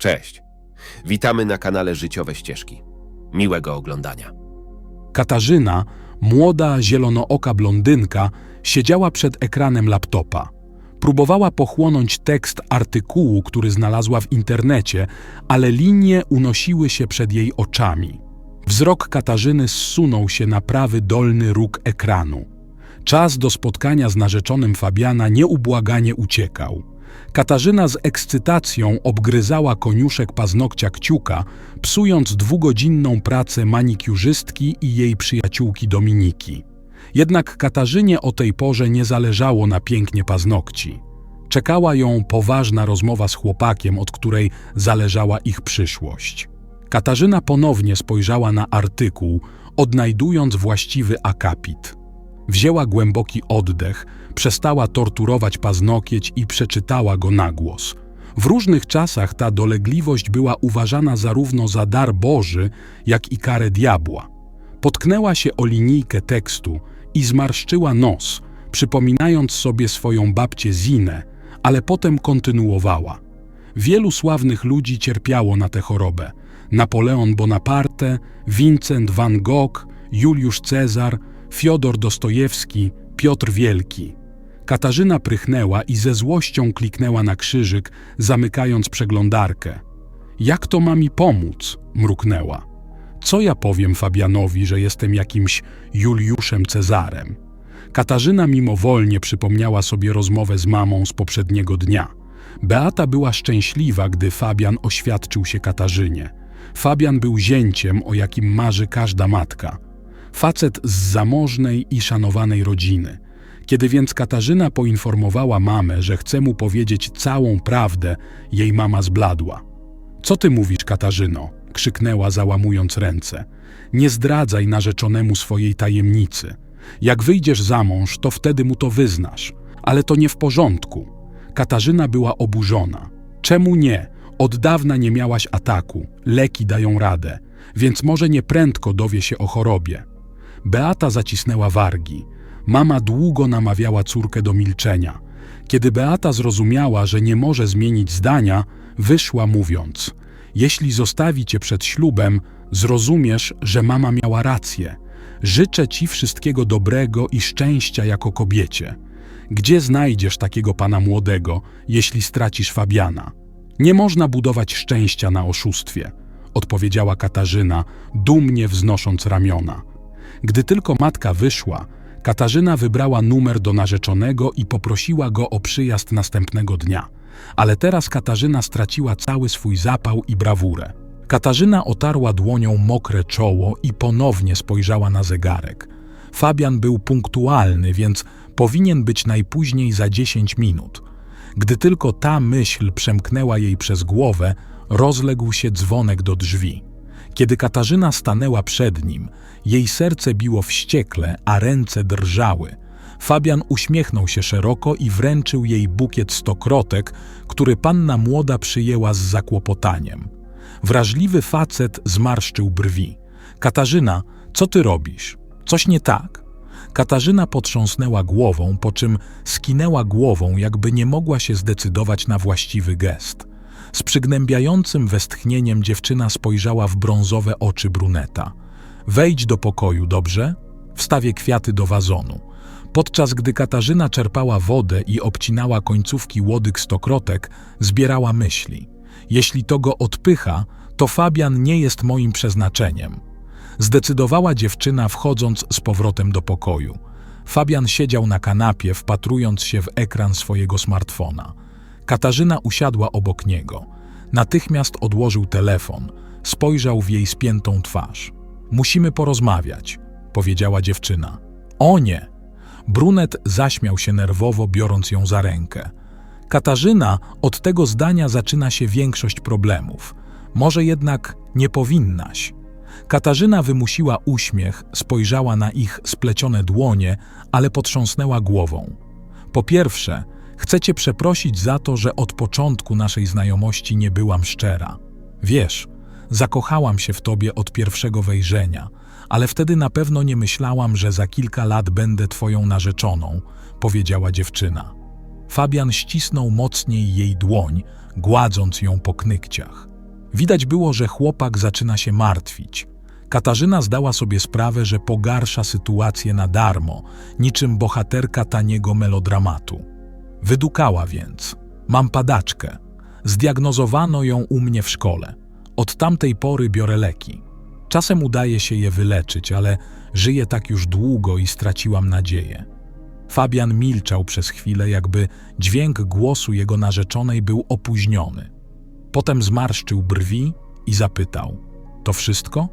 Cześć. Witamy na kanale Życiowe Ścieżki. Miłego oglądania. Katarzyna, młoda, zielonooka blondynka, siedziała przed ekranem laptopa. Próbowała pochłonąć tekst artykułu, który znalazła w internecie, ale linie unosiły się przed jej oczami. Wzrok Katarzyny zsunął się na prawy dolny róg ekranu. Czas do spotkania z narzeczonym Fabiana nieubłaganie uciekał. Katarzyna z ekscytacją obgryzała koniuszek paznokcia kciuka, psując dwugodzinną pracę manikiurzystki i jej przyjaciółki Dominiki. Jednak Katarzynie o tej porze nie zależało na pięknie paznokci. Czekała ją poważna rozmowa z chłopakiem, od której zależała ich przyszłość. Katarzyna ponownie spojrzała na artykuł, odnajdując właściwy akapit. Wzięła głęboki oddech, przestała torturować paznokieć i przeczytała go na głos. W różnych czasach ta dolegliwość była uważana zarówno za dar Boży, jak i karę diabła. Potknęła się o linijkę tekstu i zmarszczyła nos, przypominając sobie swoją babcię Zinę, ale potem kontynuowała. Wielu sławnych ludzi cierpiało na tę chorobę. Napoleon Bonaparte, Vincent van Gogh, Juliusz Cezar, Fiodor Dostojewski, Piotr Wielki. Katarzyna prychnęła i ze złością kliknęła na krzyżyk, zamykając przeglądarkę. Jak to ma mi pomóc? mruknęła. Co ja powiem Fabianowi, że jestem jakimś Juliuszem Cezarem? Katarzyna mimowolnie przypomniała sobie rozmowę z mamą z poprzedniego dnia. Beata była szczęśliwa, gdy Fabian oświadczył się Katarzynie. Fabian był zięciem, o jakim marzy każda matka. Facet z zamożnej i szanowanej rodziny. Kiedy więc Katarzyna poinformowała mamę, że chce mu powiedzieć całą prawdę, jej mama zbladła. Co ty mówisz, Katarzyno? krzyknęła, załamując ręce. Nie zdradzaj narzeczonemu swojej tajemnicy. Jak wyjdziesz za mąż, to wtedy mu to wyznasz. Ale to nie w porządku. Katarzyna była oburzona. Czemu nie? Od dawna nie miałaś ataku. Leki dają radę. Więc może nie prędko dowie się o chorobie. Beata zacisnęła wargi. Mama długo namawiała córkę do milczenia. Kiedy Beata zrozumiała, że nie może zmienić zdania, wyszła mówiąc: Jeśli zostawi cię przed ślubem, zrozumiesz, że mama miała rację. Życzę ci wszystkiego dobrego i szczęścia jako kobiecie. Gdzie znajdziesz takiego pana młodego, jeśli stracisz Fabiana? Nie można budować szczęścia na oszustwie, odpowiedziała Katarzyna, dumnie wznosząc ramiona. Gdy tylko matka wyszła, Katarzyna wybrała numer do narzeczonego i poprosiła go o przyjazd następnego dnia. Ale teraz Katarzyna straciła cały swój zapał i brawurę. Katarzyna otarła dłonią mokre czoło i ponownie spojrzała na zegarek. Fabian był punktualny, więc powinien być najpóźniej za 10 minut. Gdy tylko ta myśl przemknęła jej przez głowę, rozległ się dzwonek do drzwi. Kiedy Katarzyna stanęła przed nim, jej serce biło wściekle, a ręce drżały. Fabian uśmiechnął się szeroko i wręczył jej bukiet stokrotek, który panna młoda przyjęła z zakłopotaniem. Wrażliwy facet zmarszczył brwi. Katarzyna, co ty robisz? Coś nie tak? Katarzyna potrząsnęła głową, po czym skinęła głową, jakby nie mogła się zdecydować na właściwy gest. Z przygnębiającym westchnieniem dziewczyna spojrzała w brązowe oczy bruneta. Wejdź do pokoju, dobrze? Wstawię kwiaty do wazonu. Podczas gdy Katarzyna czerpała wodę i obcinała końcówki łodyg stokrotek, zbierała myśli. Jeśli to go odpycha, to Fabian nie jest moim przeznaczeniem. Zdecydowała dziewczyna, wchodząc z powrotem do pokoju. Fabian siedział na kanapie, wpatrując się w ekran swojego smartfona. Katarzyna usiadła obok niego. Natychmiast odłożył telefon, spojrzał w jej spiętą twarz. Musimy porozmawiać, powiedziała dziewczyna. O nie! Brunet zaśmiał się nerwowo, biorąc ją za rękę. Katarzyna, od tego zdania zaczyna się większość problemów. Może jednak nie powinnaś. Katarzyna wymusiła uśmiech, spojrzała na ich splecione dłonie, ale potrząsnęła głową. Po pierwsze, chcę cię przeprosić za to, że od początku naszej znajomości nie byłam szczera. Wiesz, zakochałam się w tobie od pierwszego wejrzenia, ale wtedy na pewno nie myślałam, że za kilka lat będę twoją narzeczoną, powiedziała dziewczyna. Fabian ścisnął mocniej jej dłoń, gładząc ją po knykciach. Widać było, że chłopak zaczyna się martwić. Katarzyna zdała sobie sprawę, że pogarsza sytuację na darmo, niczym bohaterka taniego melodramatu. Wydukała więc. Mam padaczkę. Zdiagnozowano ją u mnie w szkole. Od tamtej pory biorę leki. Czasem udaje się je wyleczyć, ale żyję tak już długo i straciłam nadzieję. Fabian milczał przez chwilę, jakby dźwięk głosu jego narzeczonej był opóźniony. Potem zmarszczył brwi i zapytał: To wszystko?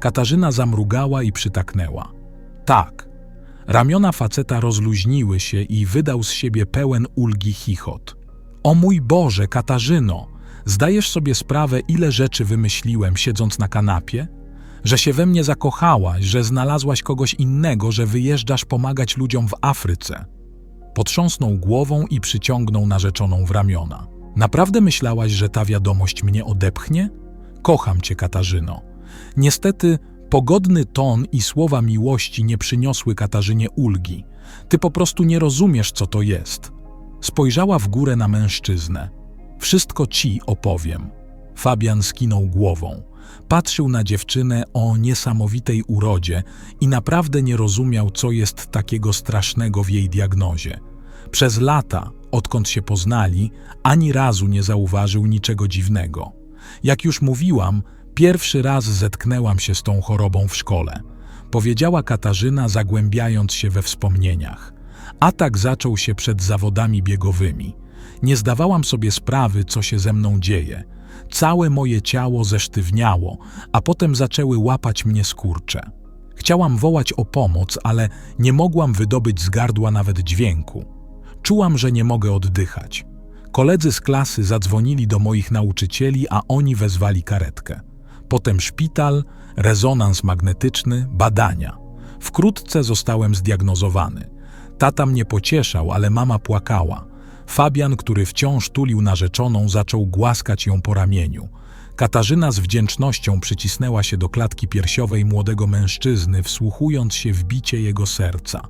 Katarzyna zamrugała i przytaknęła. Tak. Ramiona faceta rozluźniły się i wydał z siebie pełen ulgi chichot. O mój Boże, Katarzyno, zdajesz sobie sprawę, ile rzeczy wymyśliłem, siedząc na kanapie? Że się we mnie zakochałaś, że znalazłaś kogoś innego, że wyjeżdżasz pomagać ludziom w Afryce. Potrząsnął głową i przyciągnął narzeczoną w ramiona. Naprawdę myślałaś, że ta wiadomość mnie odepchnie? Kocham cię, Katarzyno. Niestety, pogodny ton i słowa miłości nie przyniosły Katarzynie ulgi. Ty po prostu nie rozumiesz, co to jest. Spojrzała w górę na mężczyznę. Wszystko ci opowiem. Fabian skinął głową. Patrzył na dziewczynę o niesamowitej urodzie i naprawdę nie rozumiał, co jest takiego strasznego w jej diagnozie. Przez lata, odkąd się poznali, ani razu nie zauważył niczego dziwnego. Jak już mówiłam, pierwszy raz zetknęłam się z tą chorobą w szkole, powiedziała Katarzyna, zagłębiając się we wspomnieniach. Atak zaczął się przed zawodami biegowymi. Nie zdawałam sobie sprawy, co się ze mną dzieje. Całe moje ciało zesztywniało, a potem zaczęły łapać mnie skurcze. Chciałam wołać o pomoc, ale nie mogłam wydobyć z gardła nawet dźwięku. Czułam, że nie mogę oddychać. Koledzy z klasy zadzwonili do moich nauczycieli, a oni wezwali karetkę. Potem szpital, rezonans magnetyczny, badania. Wkrótce zostałem zdiagnozowany. Tata mnie pocieszał, ale mama płakała. Fabian, który wciąż tulił narzeczoną, zaczął głaskać ją po ramieniu. Katarzyna z wdzięcznością przycisnęła się do klatki piersiowej młodego mężczyzny, wsłuchując się w bicie jego serca.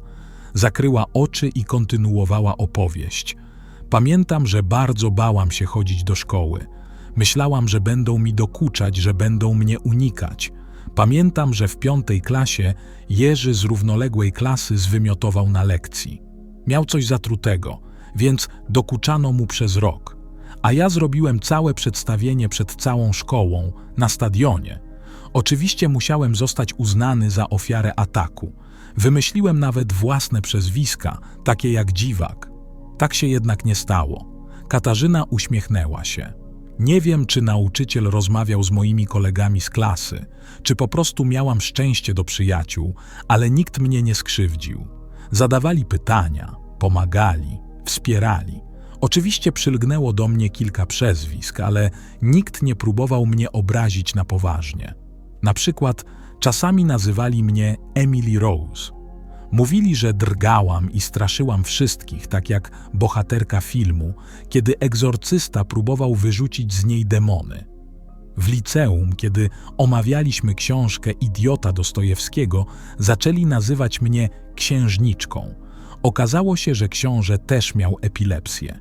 Zakryła oczy i kontynuowała opowieść. Pamiętam, że bardzo bałam się chodzić do szkoły. Myślałam, że będą mi dokuczać, że będą mnie unikać. Pamiętam, że w piątej klasie Jerzy z równoległej klasy zwymiotował na lekcji. Miał coś zatrutego, więc dokuczano mu przez rok. A ja zrobiłem całe przedstawienie przed całą szkołą, na stadionie. Oczywiście musiałem zostać uznany za ofiarę ataku. Wymyśliłem nawet własne przezwiska, takie jak dziwak. Tak się jednak nie stało. Katarzyna uśmiechnęła się. Nie wiem, czy nauczyciel rozmawiał z moimi kolegami z klasy, czy po prostu miałam szczęście do przyjaciół, ale nikt mnie nie skrzywdził. Zadawali pytania, pomagali, wspierali. Oczywiście przylgnęło do mnie kilka przezwisk, ale nikt nie próbował mnie obrazić na poważnie. Na przykład czasami nazywali mnie Emily Rose. Mówili, że drgałam i straszyłam wszystkich, tak jak bohaterka filmu, kiedy egzorcysta próbował wyrzucić z niej demony. W liceum, kiedy omawialiśmy książkę Idiota Dostojewskiego, zaczęli nazywać mnie księżniczką. Okazało się, że książę też miał epilepsję.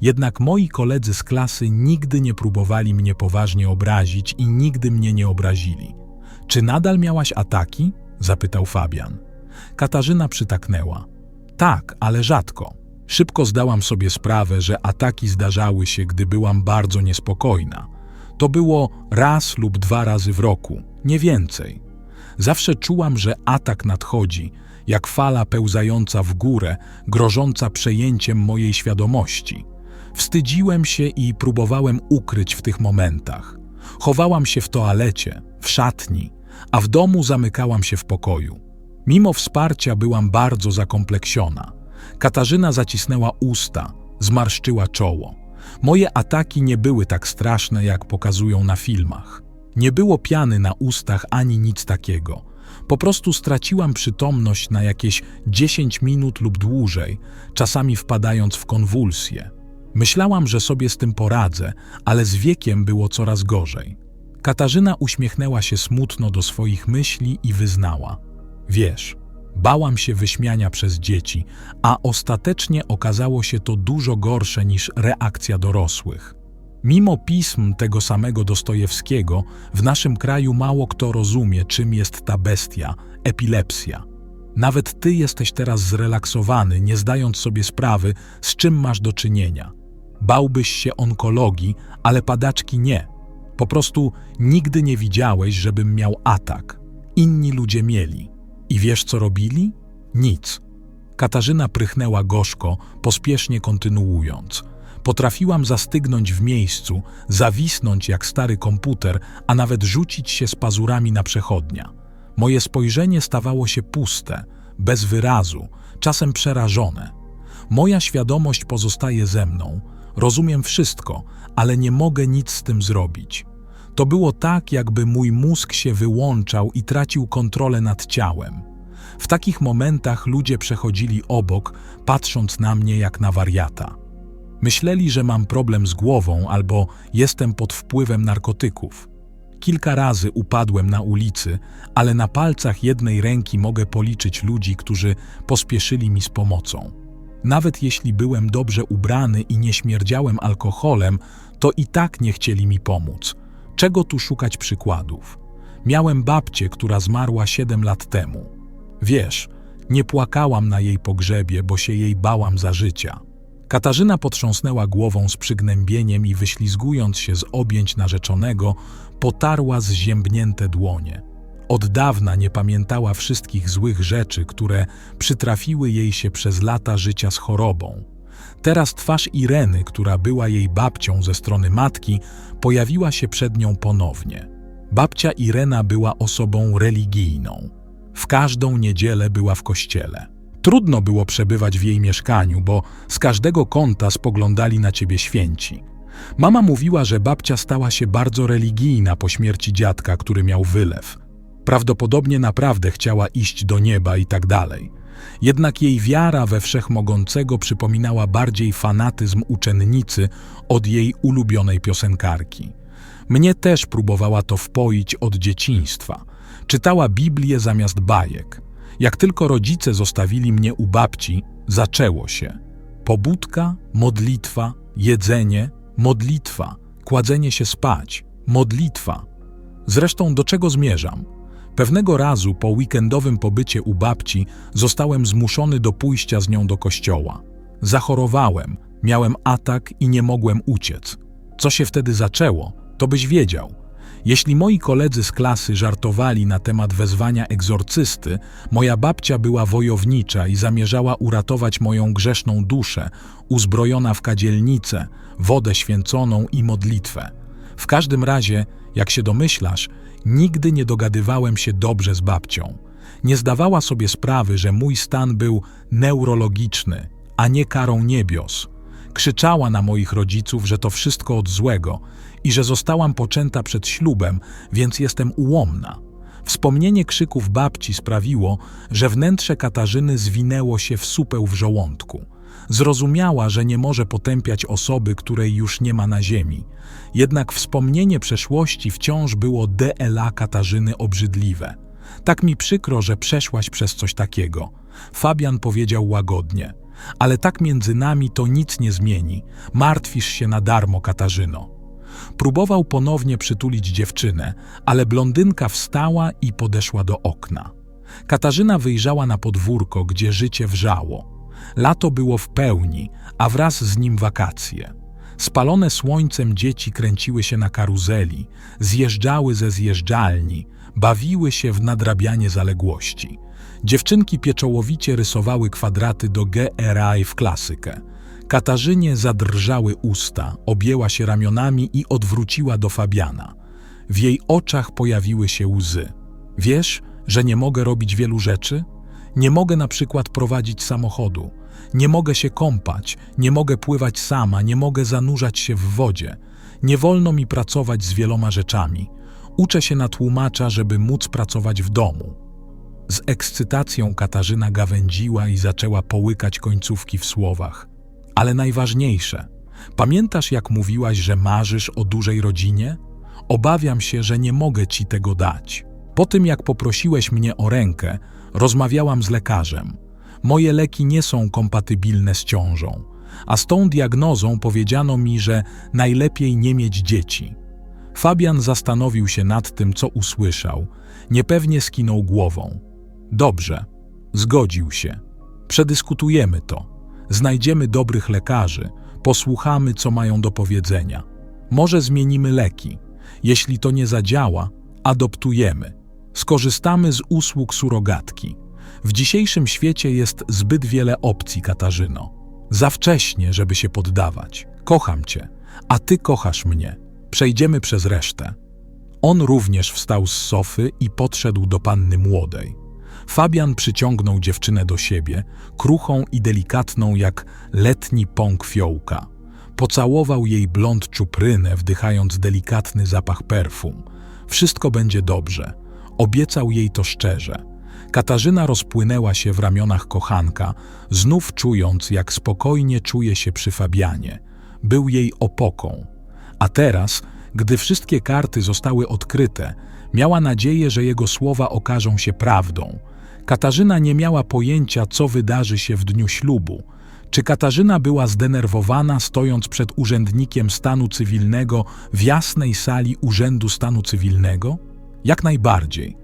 Jednak moi koledzy z klasy nigdy nie próbowali mnie poważnie obrazić i nigdy mnie nie obrazili. Czy nadal miałaś ataki? zapytał Fabian. Katarzyna przytaknęła. Tak, ale rzadko. Szybko zdałam sobie sprawę, że ataki zdarzały się, gdy byłam bardzo niespokojna. To było raz lub dwa razy w roku, nie więcej. Zawsze czułam, że atak nadchodzi, jak fala pełzająca w górę, grożąca przejęciem mojej świadomości. Wstydziłem się i próbowałem ukryć w tych momentach. Chowałam się w toalecie, w szatni, a w domu zamykałam się w pokoju. Mimo wsparcia byłam bardzo zakompleksiona. Katarzyna zacisnęła usta, zmarszczyła czoło. Moje ataki nie były tak straszne, jak pokazują na filmach. Nie było piany na ustach ani nic takiego. Po prostu straciłam przytomność na jakieś 10 minut lub dłużej, czasami wpadając w konwulsje. Myślałam, że sobie z tym poradzę, ale z wiekiem było coraz gorzej. Katarzyna uśmiechnęła się smutno do swoich myśli i wyznała: Wiesz, bałam się wyśmiania przez dzieci, a ostatecznie okazało się to dużo gorsze niż reakcja dorosłych. Mimo pism tego samego Dostojewskiego, w naszym kraju mało kto rozumie, czym jest ta bestia epilepsja. Nawet ty jesteś teraz zrelaksowany, nie zdając sobie sprawy, z czym masz do czynienia. Bałbyś się onkologii, ale padaczki nie. Po prostu nigdy nie widziałeś, żebym miał atak. Inni ludzie mieli. I wiesz, co robili? Nic. Katarzyna prychnęła gorzko, pospiesznie kontynuując. Potrafiłam zastygnąć w miejscu, zawisnąć jak stary komputer, a nawet rzucić się z pazurami na przechodnia. Moje spojrzenie stawało się puste, bez wyrazu, czasem przerażone. Moja świadomość pozostaje ze mną. Rozumiem wszystko, ale nie mogę nic z tym zrobić. To było tak, jakby mój mózg się wyłączał i tracił kontrolę nad ciałem. W takich momentach ludzie przechodzili obok, patrząc na mnie jak na wariata. Myśleli, że mam problem z głową albo jestem pod wpływem narkotyków. Kilka razy upadłem na ulicy, ale na palcach jednej ręki mogę policzyć ludzi, którzy pospieszyli mi z pomocą. Nawet jeśli byłem dobrze ubrany i nie śmierdziałem alkoholem, to i tak nie chcieli mi pomóc. Czego tu szukać przykładów? Miałem babcię, która zmarła siedem lat temu. Wiesz, nie płakałam na jej pogrzebie, bo się jej bałam za życia. Katarzyna potrząsnęła głową z przygnębieniem i wyślizgując się z objęć narzeczonego, potarła zziębnięte dłonie. Od dawna nie pamiętała wszystkich złych rzeczy, które przytrafiły jej się przez lata życia z chorobą. Teraz twarz Ireny, która była jej babcią ze strony matki, pojawiła się przed nią ponownie. Babcia Irena była osobą religijną. W każdą niedzielę była w kościele. Trudno było przebywać w jej mieszkaniu, bo z każdego kąta spoglądali na ciebie święci. Mama mówiła, że babcia stała się bardzo religijna po śmierci dziadka, który miał wylew. Prawdopodobnie naprawdę chciała iść do nieba i tak dalej. Jednak jej wiara we wszechmogącego przypominała bardziej fanatyzm uczennicy od jej ulubionej piosenkarki. Mnie też próbowała to wpoić od dzieciństwa. Czytała Biblię zamiast bajek. Jak tylko rodzice zostawili mnie u babci, zaczęło się. Pobudka, modlitwa, jedzenie, modlitwa, kładzenie się spać, modlitwa. Zresztą do czego zmierzam? Pewnego razu po weekendowym pobycie u babci zostałem zmuszony do pójścia z nią do kościoła. Zachorowałem, miałem atak i nie mogłem uciec. Co się wtedy zaczęło, to byś wiedział. Jeśli moi koledzy z klasy żartowali na temat wezwania egzorcysty, moja babcia była wojownicza i zamierzała uratować moją grzeszną duszę, uzbrojona w kadzielnicę, wodę święconą i modlitwę. W każdym razie, jak się domyślasz, nigdy nie dogadywałem się dobrze z babcią. Nie zdawała sobie sprawy, że mój stan był neurologiczny, a nie karą niebios. Krzyczała na moich rodziców, że to wszystko od złego i że zostałam poczęta przed ślubem, więc jestem ułomna. Wspomnienie krzyków babci sprawiło, że wnętrze Katarzyny zwinęło się w supeł w żołądku. Zrozumiała, że nie może potępiać osoby, której już nie ma na ziemi. Jednak wspomnienie przeszłości wciąż było DLA Katarzyny obrzydliwe. Tak mi przykro, że przeszłaś przez coś takiego. Fabian powiedział łagodnie. Ale tak między nami to nic nie zmieni. Martwisz się na darmo, Katarzyno. Próbował ponownie przytulić dziewczynę, ale blondynka wstała i podeszła do okna. Katarzyna wyjrzała na podwórko, gdzie życie wrzało. Lato było w pełni, a wraz z nim wakacje. Spalone słońcem dzieci kręciły się na karuzeli, zjeżdżały ze zjeżdżalni, bawiły się w nadrabianie zaległości. Dziewczynki pieczołowicie rysowały kwadraty do GRA w klasykę. Katarzynie zadrżały usta, objęła się ramionami i odwróciła do Fabiana. W jej oczach pojawiły się łzy. Wiesz, że nie mogę robić wielu rzeczy? Nie mogę na przykład prowadzić samochodu. Nie mogę się kąpać, nie mogę pływać sama, nie mogę zanurzać się w wodzie. Nie wolno mi pracować z wieloma rzeczami. Uczę się na tłumacza, żeby móc pracować w domu. Z ekscytacją Katarzyna gawędziła i zaczęła połykać końcówki w słowach. Ale najważniejsze, pamiętasz jak mówiłaś, że marzysz o dużej rodzinie? Obawiam się, że nie mogę ci tego dać. Po tym jak poprosiłeś mnie o rękę, rozmawiałam z lekarzem. Moje leki nie są kompatybilne z ciążą. a z tą diagnozą powiedziano mi, że najlepiej nie mieć dzieci. Fabian zastanowił się nad tym, co usłyszał. Niepewnie skinął głową. Dobrze, zgodził się. Przedyskutujemy to. Znajdziemy dobrych lekarzy, posłuchamy, co mają do powiedzenia. Może zmienimy leki. Jeśli to nie zadziała, adoptujemy. Skorzystamy z usług surogatki. W dzisiejszym świecie jest zbyt wiele opcji, Katarzyno. Za wcześnie, żeby się poddawać. Kocham cię, a ty kochasz mnie. Przejdziemy przez resztę. On również wstał z sofy i podszedł do panny młodej. Fabian przyciągnął dziewczynę do siebie, kruchą i delikatną jak letni pąk fiołka. Pocałował jej blond czuprynę, wdychając delikatny zapach perfum. Wszystko będzie dobrze. Obiecał jej to szczerze. Katarzyna rozpłynęła się w ramionach kochanka, znów czując, jak spokojnie czuje się przy Fabianie. Był jej opoką. A teraz, gdy wszystkie karty zostały odkryte, miała nadzieję, że jego słowa okażą się prawdą. Katarzyna nie miała pojęcia, co wydarzy się w dniu ślubu. Czy Katarzyna była zdenerwowana, stojąc przed urzędnikiem stanu cywilnego w jasnej sali Urzędu Stanu Cywilnego? Jak najbardziej.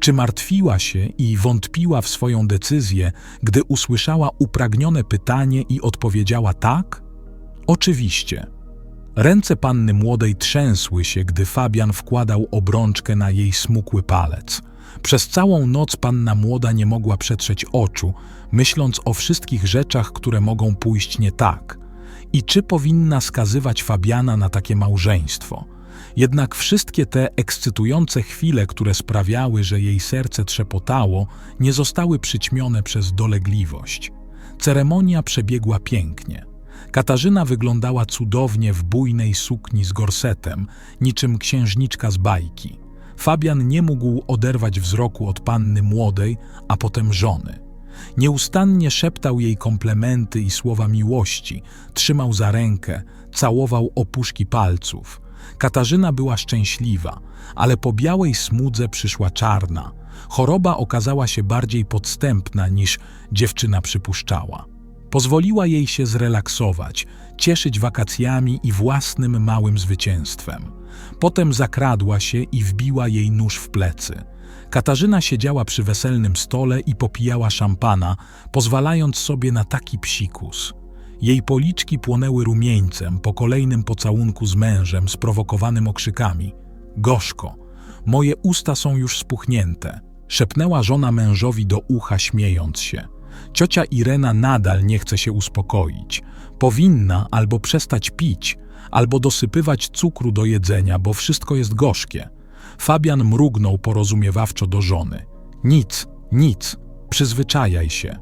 Czy martwiła się i wątpiła w swoją decyzję, gdy usłyszała upragnione pytanie i odpowiedziała tak? Oczywiście. Ręce panny młodej trzęsły się, gdy Fabian wkładał obrączkę na jej smukły palec. Przez całą noc panna młoda nie mogła przetrzeć oczu, myśląc o wszystkich rzeczach, które mogą pójść nie tak. I czy powinna skazywać Fabiana na takie małżeństwo? Jednak wszystkie te ekscytujące chwile, które sprawiały, że jej serce trzepotało, nie zostały przyćmione przez dolegliwość. Ceremonia przebiegła pięknie. Katarzyna wyglądała cudownie w bujnej sukni z gorsetem, niczym księżniczka z bajki. Fabian nie mógł oderwać wzroku od panny młodej, a potem żony. Nieustannie szeptał jej komplementy i słowa miłości, trzymał za rękę, całował opuszki palców. Katarzyna była szczęśliwa, ale po białej smudze przyszła czarna. Choroba okazała się bardziej podstępna niż dziewczyna przypuszczała. Pozwoliła jej się zrelaksować, cieszyć wakacjami i własnym małym zwycięstwem. Potem zakradła się i wbiła jej nóż w plecy. Katarzyna siedziała przy weselnym stole i popijała szampana, pozwalając sobie na taki psikus. Jej policzki płonęły rumieńcem po kolejnym pocałunku z mężem sprowokowanym okrzykami. Gorzko, moje usta są już spuchnięte, szepnęła żona mężowi do ucha, śmiejąc się. Ciocia Irena nadal nie chce się uspokoić. Powinna albo przestać pić, albo dosypywać cukru do jedzenia, bo wszystko jest gorzkie. Fabian mrugnął porozumiewawczo do żony. Nic, nic, przyzwyczajaj się.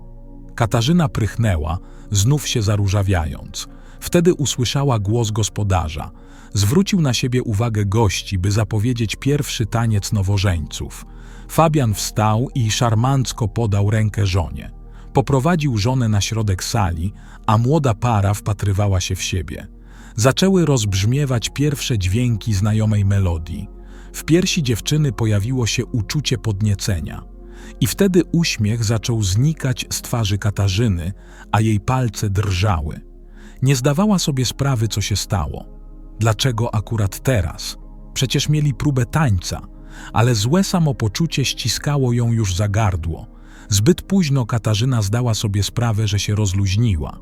Katarzyna prychnęła, znów się zaróżawiając. Wtedy usłyszała głos gospodarza. Zwrócił na siebie uwagę gości, by zapowiedzieć pierwszy taniec nowożeńców. Fabian wstał i szarmancko podał rękę żonie. Poprowadził żonę na środek sali, a młoda para wpatrywała się w siebie. Zaczęły rozbrzmiewać pierwsze dźwięki znajomej melodii. W piersi dziewczyny pojawiło się uczucie podniecenia. I wtedy uśmiech zaczął znikać z twarzy Katarzyny, a jej palce drżały. Nie zdawała sobie sprawy, co się stało. Dlaczego akurat teraz? Przecież mieli próbę tańca, ale złe samopoczucie ściskało ją już za gardło. Zbyt późno Katarzyna zdała sobie sprawę, że się rozluźniła.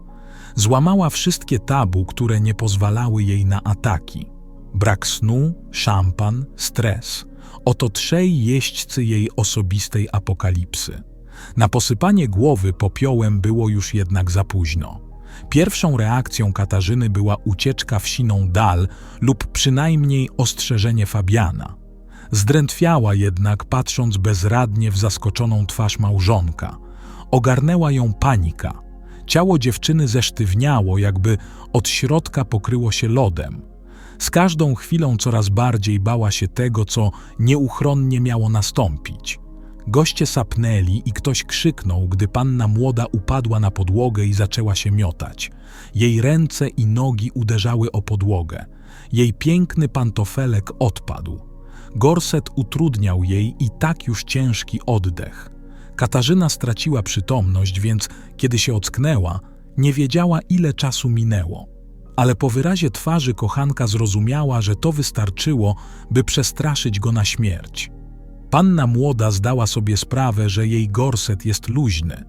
Złamała wszystkie tabu, które nie pozwalały jej na ataki. Brak snu, szampan, stres. Oto trzej jeźdźcy jej osobistej apokalipsy. Na posypanie głowy popiołem było już jednak za późno. Pierwszą reakcją Katarzyny była ucieczka w siną dal lub przynajmniej ostrzeżenie Fabiana. Zdrętwiała jednak, patrząc bezradnie w zaskoczoną twarz małżonka. Ogarnęła ją panika. Ciało dziewczyny zesztywniało, jakby od środka pokryło się lodem. Z każdą chwilą coraz bardziej bała się tego, co nieuchronnie miało nastąpić. Goście sapnęli i ktoś krzyknął, gdy panna młoda upadła na podłogę i zaczęła się miotać. Jej ręce i nogi uderzały o podłogę. Jej piękny pantofelek odpadł. Gorset utrudniał jej i tak już ciężki oddech. Katarzyna straciła przytomność, więc kiedy się ocknęła, Nie wiedziała, ile czasu minęło, ale po wyrazie twarzy kochanka zrozumiała, że to wystarczyło, by przestraszyć go na śmierć. Panna młoda zdała sobie sprawę, że jej gorset jest luźny.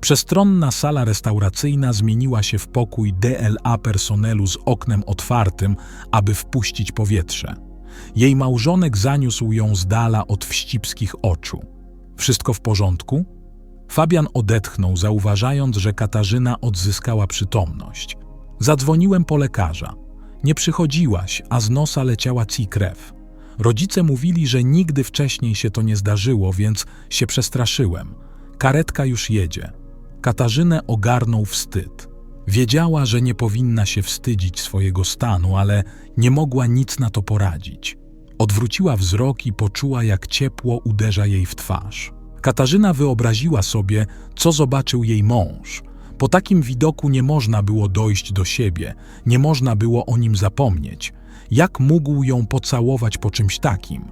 Przestronna sala restauracyjna zmieniła się w pokój DLA personelu z oknem otwartym, aby wpuścić powietrze. Jej małżonek zaniósł ją z dala od wścibskich oczu. Wszystko w porządku? Fabian odetchnął, zauważając, że Katarzyna odzyskała przytomność. Zadzwoniłem po lekarza. Nie przychodziłaś, a z nosa leciała ci krew. Rodzice mówili, że nigdy wcześniej się to nie zdarzyło, więc się przestraszyłem. Karetka już jedzie. Katarzynę ogarnął wstyd. Wiedziała, że nie powinna się wstydzić swojego stanu, ale nie mogła nic na to poradzić. Odwróciła wzrok i poczuła, jak ciepło uderza jej w twarz. Katarzyna wyobraziła sobie, co zobaczył jej mąż. Po takim widoku nie można było dojść do siebie, nie można było o nim zapomnieć. Jak mógł ją pocałować po czymś takim?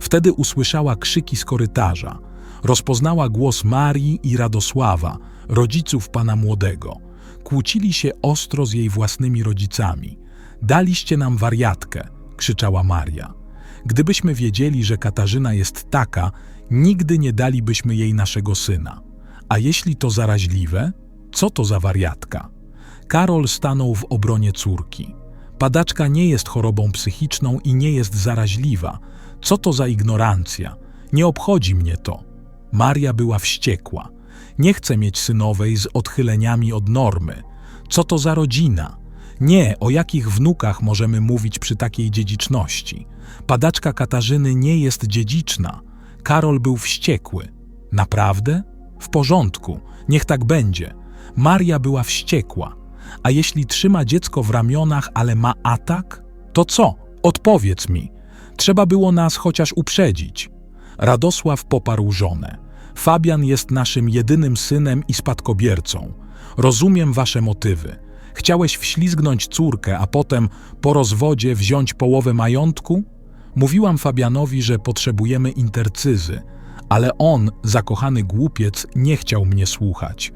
Wtedy usłyszała krzyki z korytarza. Rozpoznała głos Marii i Radosława, rodziców pana młodego. Kłócili się ostro z jej własnymi rodzicami. Daliście nam wariatkę, krzyczała Maria. Gdybyśmy wiedzieli, że Katarzyna jest taka, nigdy nie dalibyśmy jej naszego syna. A jeśli to zaraźliwe, co to za wariatka? Karol stanął w obronie córki. Padaczka nie jest chorobą psychiczną i nie jest zaraźliwa. Co to za ignorancja? Nie obchodzi mnie to. Maria była wściekła. Nie chce mieć synowej z odchyleniami od normy. Co to za rodzina? Nie, o jakich wnukach możemy mówić przy takiej dziedziczności? Padaczka Katarzyny nie jest dziedziczna. Karol był wściekły. Naprawdę? W porządku, niech tak będzie. Maria była wściekła. A jeśli trzyma dziecko w ramionach, ale ma atak? To co? Odpowiedz mi. Trzeba było nas chociaż uprzedzić. Radosław poparł żonę. Fabian jest naszym jedynym synem i spadkobiercą. Rozumiem wasze motywy. Chciałeś wślizgnąć córkę, a potem po rozwodzie wziąć połowę majątku? Mówiłam Fabianowi, że potrzebujemy intercyzy, ale on, zakochany głupiec, nie chciał mnie słuchać.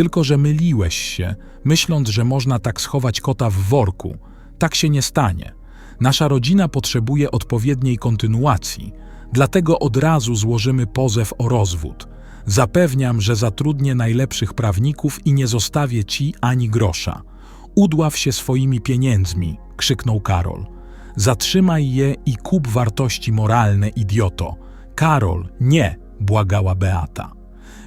Tylko, że myliłeś się, myśląc, że można tak schować kota w worku. Tak się nie stanie. Nasza rodzina potrzebuje odpowiedniej kontynuacji, dlatego od razu złożymy pozew o rozwód. Zapewniam, że zatrudnię najlepszych prawników i nie zostawię ci ani grosza. Udław się swoimi pieniędzmi, krzyknął Karol. Zatrzymaj je i kup wartości moralne, idioto. Karol, nie, błagała Beata.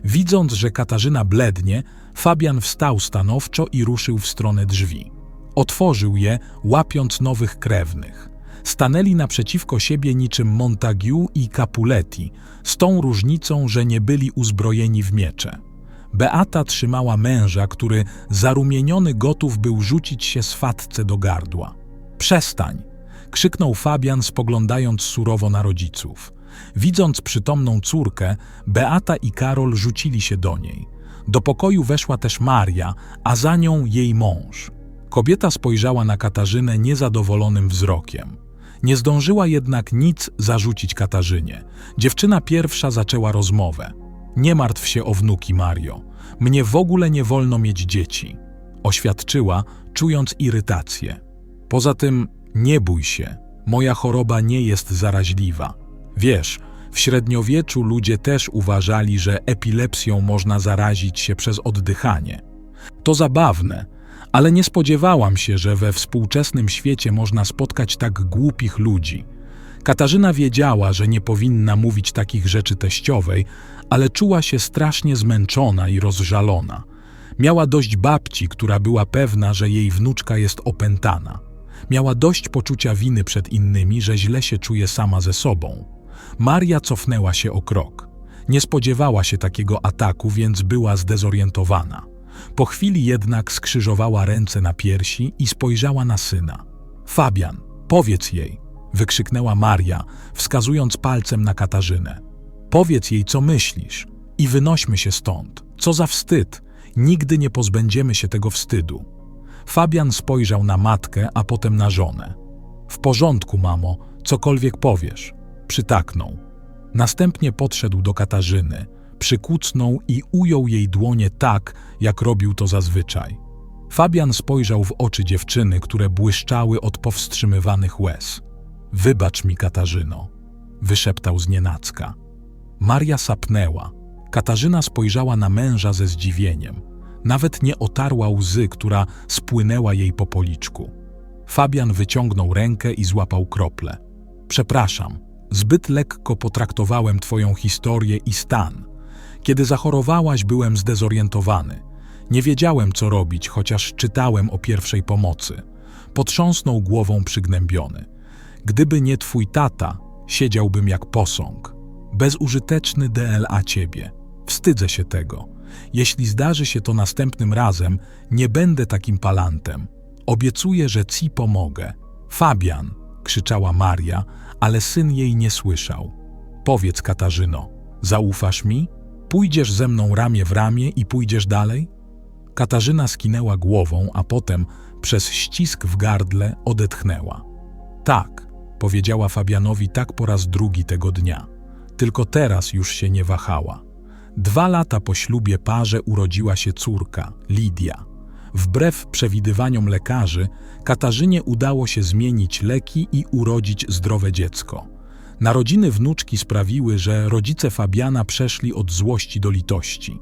Widząc, że Katarzyna blednie, Fabian wstał stanowczo i ruszył w stronę drzwi. Otworzył je, łapiąc nowych krewnych. Stanęli naprzeciwko siebie niczym Montague i Capuletti, z tą różnicą, że nie byli uzbrojeni w miecze. Beata trzymała męża, który zarumieniony gotów był rzucić się swatce do gardła. Przestań! krzyknął Fabian, spoglądając surowo na rodziców. Widząc przytomną córkę, Beata i Karol rzucili się do niej. Do pokoju weszła też Maria, a za nią jej mąż. Kobieta spojrzała na Katarzynę niezadowolonym wzrokiem. Nie zdążyła jednak nic zarzucić Katarzynie. Dziewczyna pierwsza zaczęła rozmowę. Nie martw się o wnuki, Mario. Mnie w ogóle nie wolno mieć dzieci. Oświadczyła, czując irytację. Poza tym, nie bój się. Moja choroba nie jest zaraźliwa. Wiesz, w średniowieczu ludzie też uważali, że epilepsją można zarazić się przez oddychanie. To zabawne, ale nie spodziewałam się, że we współczesnym świecie można spotkać tak głupich ludzi. Katarzyna wiedziała, że nie powinna mówić takich rzeczy teściowej, ale czuła się strasznie zmęczona i rozżalona. Miała dość babci, która była pewna, że jej wnuczka jest opętana. Miała dość poczucia winy przed innymi, że źle się czuje sama ze sobą. Maria cofnęła się o krok. Nie spodziewała się takiego ataku, więc była zdezorientowana. Po chwili jednak skrzyżowała ręce na piersi i spojrzała na syna. Fabian, powiedz jej, wykrzyknęła Maria, wskazując palcem na Katarzynę. Powiedz jej, co myślisz i wynośmy się stąd. Co za wstyd! Nigdy nie pozbędziemy się tego wstydu. Fabian spojrzał na matkę, a potem na żonę. W porządku, mamo, cokolwiek powiesz. Przytaknął. Następnie podszedł do Katarzyny, przykucnął i ujął jej dłonie tak, jak robił to zazwyczaj. Fabian spojrzał w oczy dziewczyny, które błyszczały od powstrzymywanych łez. Wybacz mi, Katarzyno, wyszeptał znienacka. Maria sapnęła. Katarzyna spojrzała na męża ze zdziwieniem. Nawet nie otarła łzy, która spłynęła jej po policzku. Fabian wyciągnął rękę i złapał krople. Przepraszam, zbyt lekko potraktowałem twoją historię i stan. Kiedy zachorowałaś, byłem zdezorientowany. Nie wiedziałem, co robić, chociaż czytałem o pierwszej pomocy. Potrząsnął głową przygnębiony. Gdyby nie twój tata, siedziałbym jak posąg. Bezużyteczny DLA ciebie. Wstydzę się tego. Jeśli zdarzy się to następnym razem, nie będę takim palantem. Obiecuję, że ci pomogę. Fabian, krzyczała Maria, ale syn jej nie słyszał. Powiedz, Katarzyno, zaufasz mi? Pójdziesz ze mną ramię w ramię i pójdziesz dalej? Katarzyna skinęła głową, a potem przez ścisk w gardle odetchnęła. Tak, powiedziała Fabianowi tak po raz drugi tego dnia. Tylko teraz już się nie wahała. Dwa lata po ślubie parze urodziła się córka, Lidia. Wbrew przewidywaniom lekarzy, Katarzynie udało się zmienić leki i urodzić zdrowe dziecko. Narodziny wnuczki sprawiły, że rodzice Fabiana przeszli od złości do litości.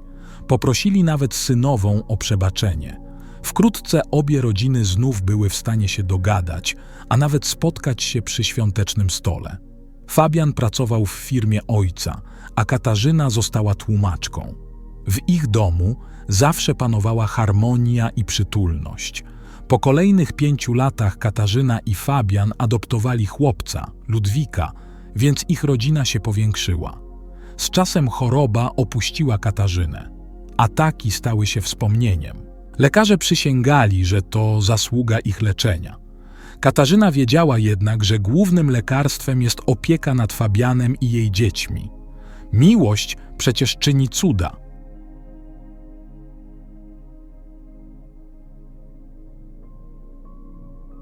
Poprosili nawet synową o przebaczenie. Wkrótce obie rodziny znów były w stanie się dogadać, a nawet spotkać się przy świątecznym stole. Fabian pracował w firmie ojca, a Katarzyna została tłumaczką. W ich domu zawsze panowała harmonia i przytulność. Po kolejnych pięciu latach Katarzyna i Fabian adoptowali chłopca, Ludwika, więc ich rodzina się powiększyła. Z czasem choroba opuściła Katarzynę. Ataki stały się wspomnieniem. Lekarze przysięgali, że to zasługa ich leczenia. Katarzyna wiedziała jednak, że głównym lekarstwem jest opieka nad Fabianem i jej dziećmi. Miłość przecież czyni cuda.